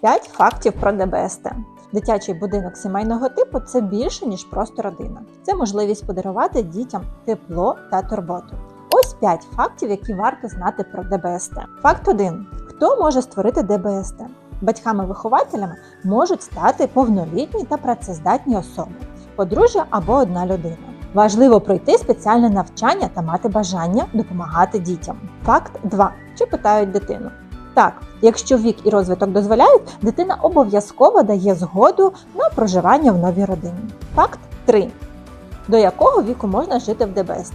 5 фактів про ДБСТ. Дитячий будинок сімейного типу це більше, ніж просто родина. Це можливість подарувати дітям тепло та турботу. Ось 5 фактів, які варто знати про ДБСТ. Факт 1. Хто може створити ДБСТ? Батьками-вихователями можуть стати повнолітні та працездатні особи, подружжя або одна людина. Важливо пройти спеціальне навчання та мати бажання допомагати дітям. Факт 2. Чи питають дитину? Так, якщо вік і розвиток дозволяють, дитина обов'язково дає згоду на проживання в новій родині. Факт 3. До якого віку можна жити в ДБСТ?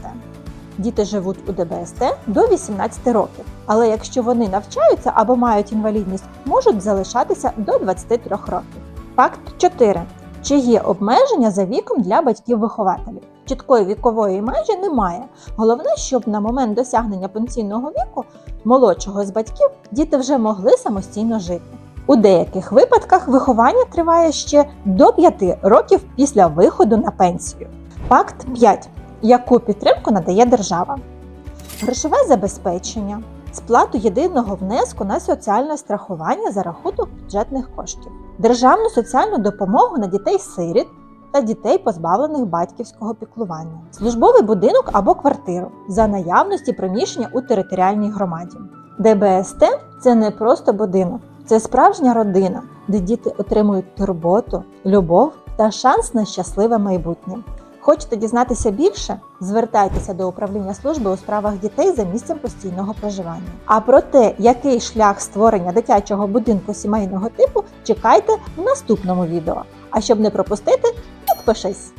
Діти живуть у ДБСТ до 18 років, але якщо вони навчаються або мають інвалідність, можуть залишатися до 23 років. Факт 4. Чи є обмеження за віком для батьків-вихователів? Чіткої вікової межі немає. Головне, щоб на момент досягнення пенсійного віку молодшого з батьків діти вже могли самостійно жити. У деяких випадках виховання триває ще до 5 років після виходу на пенсію. Факт 5. Яку підтримку надає держава? Грошове забезпечення, сплату єдиного внеску на соціальне страхування за рахунок бюджетних коштів, державну соціальну допомогу на дітей-сиріт та дітей, позбавлених батьківського піклування, службовий будинок або квартиру за наявності приміщення у територіальній громаді. ДБСТ це не просто будинок, це справжня родина, де діти отримують турботу, любов та шанс на щасливе майбутнє. Хочете дізнатися більше? Звертайтеся до управління служби у справах дітей за місцем постійного проживання. А про те, який шлях створення дитячого будинку сімейного типу, чекайте в наступному відео. А щоб не пропустити, підпишись!